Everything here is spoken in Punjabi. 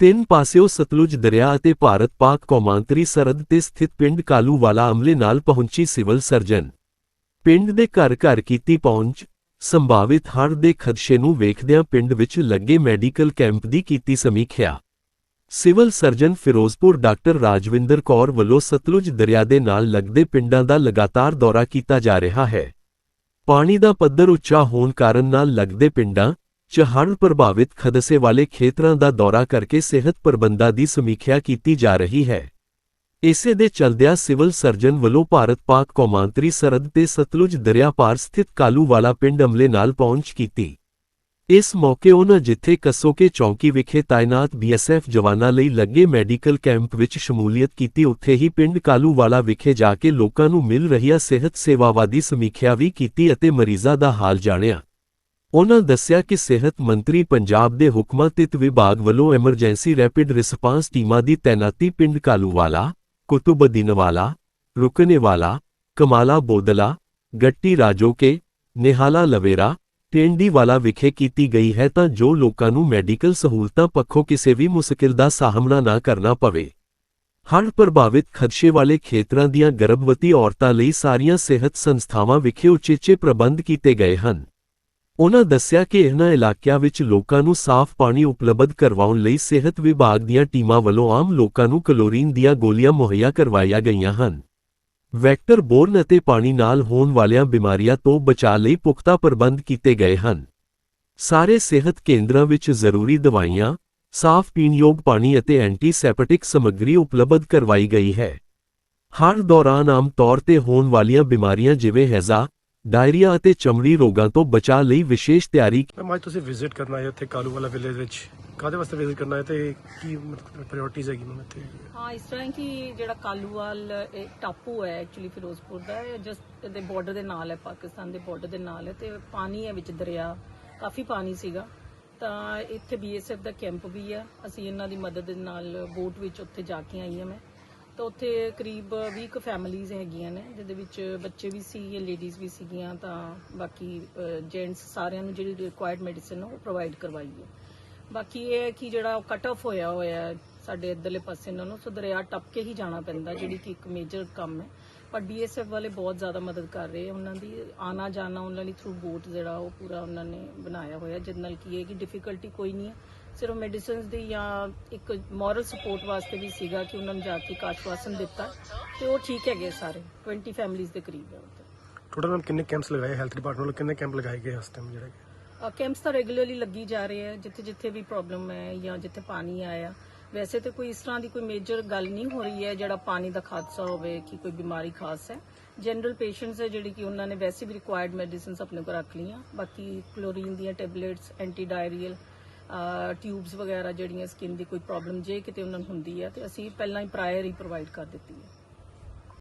ਤਿੰਨ ਪਾਸਿਓ ਸਤਲੁਜ ਦਰਿਆ ਅਤੇ ਭਾਰਤ-ਪਾਕ ਕੌਮਾਂਤਰੀ ਸਰਹੱਦ ਤੇ ਸਥਿਤ ਪਿੰਡ ਕਾਲੂਵਾਲਾ ਅਮਲੇ ਨਾਲ ਪਹੁੰਚੀ ਸਿਵਲ ਸਰਜਨ। ਪਿੰਡ ਦੇ ਘਰ-ਘਰ ਕੀਤੀ ਪਹੁੰਚ, ਸੰਭਾਵਿਤ ਹੜ੍ਹ ਦੇ ਖਦਸ਼ੇ ਨੂੰ ਵੇਖਦਿਆਂ ਪਿੰਡ ਵਿੱਚ ਲੱਗੇ ਮੈਡੀਕਲ ਕੈਂਪ ਦੀ ਕੀਤੀ ਸਮੀਖਿਆ। Civil surgeon Ferozepur doctor Rajwinder Kaur ਵੱਲੋਂ ਸਤਲੁਜ ਦਰਿਆ ਦੇ ਨਾਲ ਲੱਗਦੇ ਪਿੰਡਾਂ ਦਾ ਲਗਾਤਾਰ ਦੌਰਾ ਕੀਤਾ ਜਾ ਰਿਹਾ ਹੈ। ਪਾਣੀ ਦਾ ਪੱਧਰ ਉੱਚਾ ਹੋਣ ਕਾਰਨ ਨਾਲ ਲੱਗਦੇ ਪਿੰਡਾਂ 'ਚ ਪ੍ਰਭਾਵਿਤ ਖਦਸੇ ਵਾਲੇ ਖੇਤਰਾਂ ਦਾ ਦੌਰਾ ਕਰਕੇ ਸਿਹਤ ਪ੍ਰਬੰਧਾਂ ਦੀ ਸਮੀਖਿਆ ਕੀਤੀ ਜਾ ਰਹੀ ਹੈ। ਇਸੇ ਦੇ ਚਲਦਿਆਂ ਸਿਵਲ ਸਰਜਨ ਵੱਲੋਂ ਭਾਰਤ-ਪਾਕ ਕੌਮਾਂਤਰੀ ਸਰਹੱਦ ਤੇ ਸਤਲੁਜ ਦਰਿਆ ਪਾਰ ਸਥਿਤ ਕਾਲੂਵਾਲਾ ਪਿੰਡ ਅਮਲੇ ਨਾਲ ਪਹੁੰਚ ਕੀਤੀ। ਇਸ ਮੌਕੇ ਉਹਨਾਂ ਜਿੱਥੇ ਕਸੋਕੇ ਚੌਂਕੀ ਵਿਖੇ ਤਾਇਨਾਤ ਬੀਐਸਐਫ ਜਵਾਨਾਂ ਲਈ ਲੱਗੇ ਮੈਡੀਕਲ ਕੈਂਪ ਵਿੱਚ ਸ਼ਮੂਲੀਅਤ ਕੀਤੀ, ਉੱਥੇ ਹੀ ਪਿੰਡ ਕਾਲੂਵਾਲਾ ਵਿਖੇ ਜਾ ਕੇ ਲੋਕਾਂ ਨੂੰ ਮਿਲ ਰਹੀਆਂ ਸਿਹਤ ਸੇਵਾਵਾਂ ਦੀ ਸਮੀਖਿਆ ਵੀ ਕੀਤੀ ਅਤੇ ਮਰੀਜ਼ਾਂ ਦਾ ਹਾਲ ਜਾਣਿਆ। ਉਹਨਾਂ ਦੱਸਿਆ ਕਿ ਸਿਹਤ ਮੰਤਰੀ ਪੰਜਾਬ ਦੇ ਹੁਕਮਾਂ ਤਿਤ ਵਿਭਾਗ ਵੱਲੋਂ ਐਮਰਜੈਂਸੀ ਰੈਪਿਡ ਰਿਸਪਾਂਸ ਟੀਮਾਂ ਦੀ ਤੈਨਾਤੀ ਪਿੰਡ ਕਾਲੂਵਾਲਾ, ਕੁਤੁਬਦੀਨਵਾਲਾ, ਰੁਕਨੇਵਾਲਾ, ਕਮਾਲਾ ਬੋਦਲਾ, ਗੱਟੀ ਰਾਜੋਕੇ, ਨਿਹਾਲਾ ਲਵੇਰਾ, ਟੇਂਡੀਵਾਲਾ ਵਿਖੇ ਕੀਤੀ ਗਈ ਹੈ ਤਾਂ ਜੋ ਲੋਕਾਂ ਨੂੰ ਮੈਡੀਕਲ ਸਹੂਲਤਾਂ ਪੱਖੋਂ ਕਿਸੇ ਵੀ ਮੁਸ਼ਕਿਲ ਦਾ ਸਾਹਮਣਾ ਨਾ ਕਰਨਾ ਪਵੇ। ਹੜ੍ਹ ਪ੍ਰਭਾਵਿਤ ਖਦਸ਼ੇ ਵਾਲੇ ਖੇਤਰਾਂ ਦੀਆਂ ਗਰਭਵਤੀ ਔਰਤਾਂ ਲਈ ਸਾਰੀਆਂ ਸਿਹਤ ਸੰਸਥਾਵਾਂ ਵਿਖੇ ਉਚੇਚੇ ਪ੍ਰਬੰਧ ਕੀਤੇ ਗਏ ਹਨ। ਉਨ੍ਹਾਂ ਦੱਸਿਆ ਕਿ ਇਹਨਾਂ ਇਲਾਕਿਆਂ ਵਿੱਚ ਲੋਕਾਂ ਨੂੰ ਸਾਫ਼ ਪਾਣੀ ਉਪਲਬਧ ਕਰਵਾਉਣ ਲਈ ਸਿਹਤ ਵਿਭਾਗ ਦੀਆਂ ਟੀਮਾਂ ਵੱਲੋਂ ਆਮ ਲੋਕਾਂ ਨੂੰ ਕਲੋਰੀਨ ਦੀਆਂ ਗੋਲੀਆਂ ਮੁਹੱਈਆ ਕਰਵਾਈਆਂ ਗਈਆਂ ਹਨ। ਵੈਕਟਰ ਬੋਰਨ ਅਤੇ ਪਾਣੀ ਨਾਲ ਹੋਣ ਵਾਲੀਆਂ ਬਿਮਾਰੀਆਂ ਤੋਂ ਬਚਾਅ ਲਈ ਪੁਖਤਾ ਪ੍ਰਬੰਧ ਕੀਤੇ ਗਏ ਹਨ। ਸਾਰੇ ਸਿਹਤ ਕੇਂਦਰਾਂ ਵਿੱਚ ਜ਼ਰੂਰੀ ਦਵਾਈਆਂ, ਸਾਫ਼ ਪੀਣਯੋਗ ਪਾਣੀ ਅਤੇ ਐਂਟੀਸੈਪਟਿਕ ਸਮੱਗਰੀ ਉਪਲਬਧ ਕਰਵਾਈ ਗਈ ਹੈ। ਹਰ ਦੌਰਾਨ ਆਮ ਤੌਰ ਤੇ ਹੋਣ ਵਾਲੀਆਂ ਬਿਮਾਰੀਆਂ ਜਿਵੇਂ ਹੈਜ਼ਾ ਡਾਇਰੀਆ ਅਤੇ ਚਮੜੀ ਰੋਗਾਂ ਤੋਂ ਬਚਾਅ ਲਈ ਵਿਸ਼ੇਸ਼ ਤਿਆਰੀ ਮੈਮ ਅੱਜ ਤੁਸੀਂ ਵਿਜ਼ਿਟ ਕਰਨਾ ਹੈ ਉੱਥੇ ਕਾਲੂ ਵਾਲਾ ਵਿਲੇਜ ਵਿੱਚ। ਕਾਹਦੇ ਵਾਸਤੇ ਵਿਜ਼ਿਟ ਕਰਨਾ ਹੈ ਤੇ ਕੀ ਪ੍ਰਾਇੋਰਟੀਜ਼ ਹੈਗੀ ਮੈਮ ਇੱਥੇ? ਹਾਂ ਇਸ ਤਰ੍ਹਾਂ ਹੈ ਕਿ ਜਿਹੜਾ ਕਾਲੂਵਾਲ ਇਹ ਟਾਪੂ ਹੈ ਐਕਚੁਅਲੀ ਫਿਰੋਜ਼ਪੁਰ ਦਾ ਇਹ ਜਸਟ ਦੇ ਬਾਰਡਰ ਦੇ ਨਾਲ ਹੈ ਪਾਕਿਸਤਾਨ ਦੇ ਬਾਰਡਰ ਦੇ ਨਾਲ ਹੈ ਤੇ ਪਾਣੀ ਹੈ ਵਿੱਚ ਦਰਿਆ ਕਾਫੀ ਪਾਣੀ ਸੀਗਾ। ਤਾਂ ਇੱਥੇ ਬੀਐਸਐਫ ਦਾ ਕੈਂਪ ਵੀ ਆ ਅਸੀਂ ਇਹਨਾਂ ਦੀ ਮਦਦ ਦੇ ਨਾਲ ਬੋਟ ਵਿੱਚ ਉੱਥੇ ਜਾ ਕੇ ਆਈ ਹਾਂ ਮੈਂ। ਤਾਂ ਉੱਥੇ ਕਰੀਬ 20 ਕੁ ਫੈਮਿਲੀਆਂ ਹੈਗੀਆਂ ਨੇ, ਜਿਹਦੇ ਵਿੱਚ ਬੱਚੇ ਵੀ ਸੀ ਲੇਡੀਜ਼ ਵੀ ਸੀਗੀਆਂ, ਤਾਂ ਬਾਕੀ ਜੈਂਟਸ ਸਾਰਿਆਂ ਨੂੰ ਜਿਹੜੀ ਰਿਕੁਆਇਰਡ ਮੈਡੀਸਿਨ ਉਹ ਪ੍ਰੋਵਾਈਡ ਕਰਵਾਈ ਹੈ। ਬਾਕੀ ਇਹ ਹੈ ਕਿ ਜਿਹੜਾ ਕਟ ਆਫ ਹੋਇਆ ਹੋਇਆ ਸਾਡੇ ਇੱਧਰਲੇ ਪਾਸੇ ਇਹਨਾਂ ਨੂੰ ਸੋ ਦਰਿਆ ਟੱਪ ਕੇ ਹੀ ਜਾਣਾ ਪੈਂਦਾ ਜਿਹੜੀ ਕਿ ਇੱਕ ਮੇਜਰ ਕੰਮ ਹੈ। ਪਰ ਬੀਐਸਐਫ ਵਾਲੇ ਬਹੁਤ ਜ਼ਿਆਦਾ ਮਦਦ ਕਰ ਰਹੇ ਆ ਉਹਨਾਂ ਦੀ ਆਣਾ ਜਾਣਾ ਉਹਨਾਂ ਲਈ ਥਰੂ ਬੋਟ ਜਿਹੜਾ ਉਹ ਪੂਰਾ ਉਹਨਾਂ ਨੇ ਬਣਾਇਆ ਹੋਇਆ ਜਿਹਦੇ ਨਾਲ ਕੀ ਹੈ ਕਿ ਡਿਫਿਕਲਟੀ ਕੋਈ ਨਹੀਂ ਹੈ। ਸਿਰਫ ਮੈਡੀਸਿਨਸ ਦੀ ਜਾਂ ਇੱਕ ਮੋਰਲ ਸਪੋਰਟ ਵਾਸਤੇ ਵੀ ਸੀਗਾ ਕਿ ਉਹਨਾਂ ਨੂੰ ਜਾ ਕੇ ਇੱਕ ਆਸ਼ਵਾਸਨ ਦਿੱਤਾ ਤੇ ਉਹ ਠੀਕ ਹੈਗੇ ਸਾਰੇ 20 ਫੈਮਿਲੀਜ਼ ਦੇ ਕਰੀਬ ਹੈ ਉੱਥੇ ਟੋਟਲ ਮੈਮ ਕਿੰਨੇ ਕੈਂਪਸ ਲਗਾਏ ਹੈਲਥ ਡਿਪਾਰਟਮੈਂਟ ਵੱਲੋਂ ਕਿੰਨੇ ਕੈਂਪ ਲਗਾਏ ਗਏ ਇਸ ਟਾਈਮ ਜਿਹੜੇ? ਕੈਂਪਸ ਤਾਂ ਰੈਗੂਲਰਲੀ ਲੱਗੀ ਜਾ ਰਹੇ ਹੈ ਜਿੱਥੇ ਜਿੱਥੇ ਵੀ ਪ੍ਰੋਬਲਮ ਹੈ ਜਾਂ ਜਿੱਥੇ ਪਾਣੀ ਆਇਆ ਵੈਸੇ ਤਾਂ ਕੋਈ ਇਸ ਤਰ੍ਹਾਂ ਦੀ ਕੋਈ ਮੇਜਰ ਗੱਲ ਨਹੀਂ ਹੋ ਰਹੀ ਹੈ ਜਿਹੜਾ ਪਾਣੀ ਦਾ ਖਾਦਸਾ ਹੋਵੇ ਕਿ ਕੋਈ ਬਿਮਾਰੀ ਖਾਸ ਹੈ। ਜਨਰਲ ਪੇਸ਼ੈਂਟਸ ਹੈ ਜਿਹੜੀ ਕਿ ਉਹਨਾਂ ਨੇ ਵੈਸੇ ਵੀ ਰਿਕੁਆਇਰਡ ਮੈਡੀਸਿਨਸ ਆਪਣੇ ਕੋਲ ਰੱਖ ਲਈਆਂ। ਬਾਕੀ ਕਲੋਰੀਨ ਦੀਆਂ ਟੈਬਲੇਟਸ ਐਂਟੀ ਡਾਇਰੀਅਲ ਟਿਊਬਸ ਵਗੈਰਾ ਜਿਹੜੀਆਂ ਸਕਿਨ ਦੀ ਕੋਈ ਪ੍ਰੋਬਲਮ ਜੇ ਕਿਤੇ ਉਹਨਾਂ ਨੂੰ ਹੁੰਦੀ ਹੈ, ਤੇ ਅਸੀਂ ਪਹਿਲਾਂ ਹੀ ਪ੍ਰਾਇਰ ਹੀ ਪ੍ਰੋਵਾਈਡ ਕਰ ਦਿੱਤੀ ਹੈ।